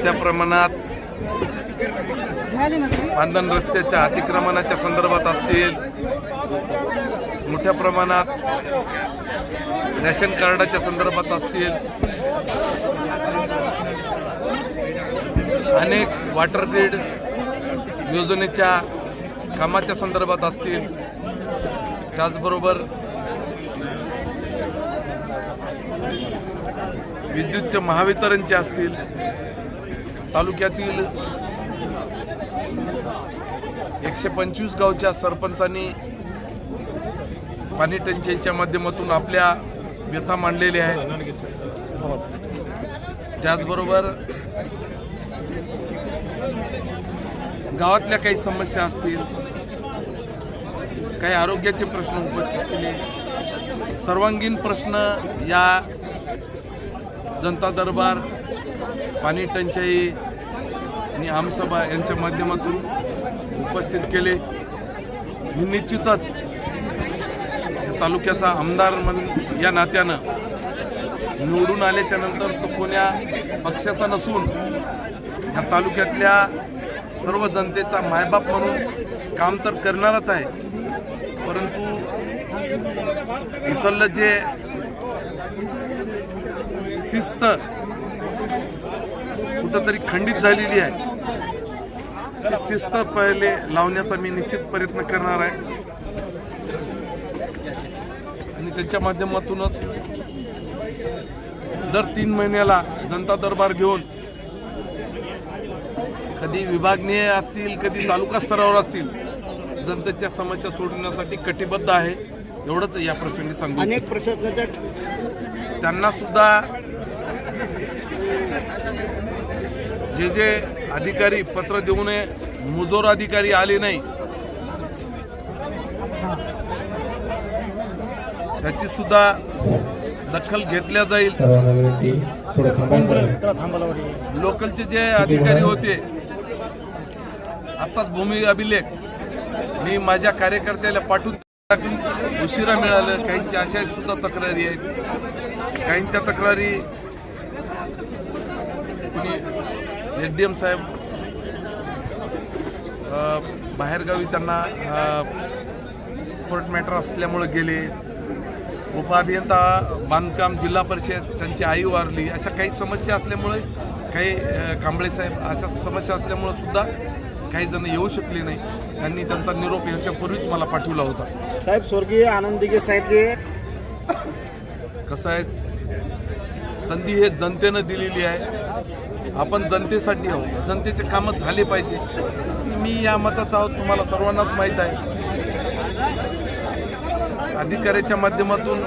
मोठ्या प्रमाणात बांधण रस्त्याच्या अतिक्रमणाच्या संदर्भात असतील मोठ्या प्रमाणात रॅशन कार्डाच्या संदर्भात असतील अनेक वॉटर ग्रीड योजनेच्या कामाच्या संदर्भात असतील त्याचबरोबर विद्युत महावितरणचे असतील तालुक्यातील एकशे पंचवीस गावच्या सरपंचांनी पाणी टंचाईच्या माध्यमातून आपल्या व्यथा मांडलेल्या आहेत. त्याचबरोबर गावातल्या काही समस्या असतील काही आरोग्याचे प्रश्न उपस्थित केले सर्वांगीण प्रश्न या जनता दरबार पाणी टंचाई आणि आमसभा यांच्या माध्यमातून उपस्थित केले. मी निश्चितच या तालुक्याचा आमदार म्हणून या नात्यानं निवडून आल्याच्यानंतर तो कोण्या पक्षाचा नसून या तालुक्यातल्या सर्व जनतेचा मायबाप म्हणून काम तर करणारच आहे. परंतु इथलं जे शिस्त कुठंतरी खंडित झालेली आहे. ती शिस्त पहिले लावण्याचा मी निश्चित प्रयत्न करणार आहे. आणि त्याच्या माध्यमातूनच दर तीन महिन्याला जनता दरबार घेऊन कधी विभागनीय असतील कधी तालुका स्तरावर असतील जनतेच्या समस्या सोडवण्यासाठी कटिबद्ध आहे. एवढंच या प्रसंगी सांगू अनेक प्रशासनाच्या त्यांना सुद्धा जे जे अधिकारी पत्र देऊ नये मुजोर अधिकारी आले नाही त्याची सुद्धा दखल घेतल्या जाईल. लोकलचे जे अधिकारी होते आताच भूमी अभिलेख मी माझ्या कार्यकर्त्याला पाठवून टाकून उशिरा मिळालं. काहींच्या अशा सुद्धा तक्रारी आहेत. काहींच्या तक्रारी एस डी एम साहेब बाहेरगावी त्यांना कोर्ट मॅटर असल्यामुळे गेले. उपअभियंता बांधकाम जिल्हा परिषद त्यांची आई वारली अशा काही समस्या असल्यामुळे काही कांबळे साहेब अशा समस्या असल्यामुळे सुद्धा काही जण येऊ शकले नाही. त्यांनी त्यांचा निरोप ह्याच्यापूर्वीच मला पाठवला होता. साहेब स्वर्गीय आनंद दिघे साहेब जे कसं आहे? संधी हे जनतेनं दिलेली आहे. आपण जनतेसाठी आहोत. जनतेचे कामं झाले पाहिजे. मी या मताचा आहोत तुम्हाला सर्वांनाच माहीत आहे. अधिकाऱ्याच्या माध्यमातून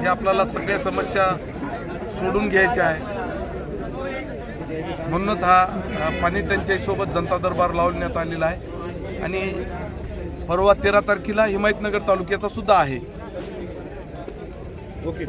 हे आपल्याला सगळ्या समस्या सोडून घ्यायच्या आहे. म्हणूनच हा पाणी टंचाईसोबत जनता दरबार लावण्यात आलेला आहे. आणि परवा तेरा तारखेला हिमायतनगर तालुक्याचा सुद्धा आहे. ओके.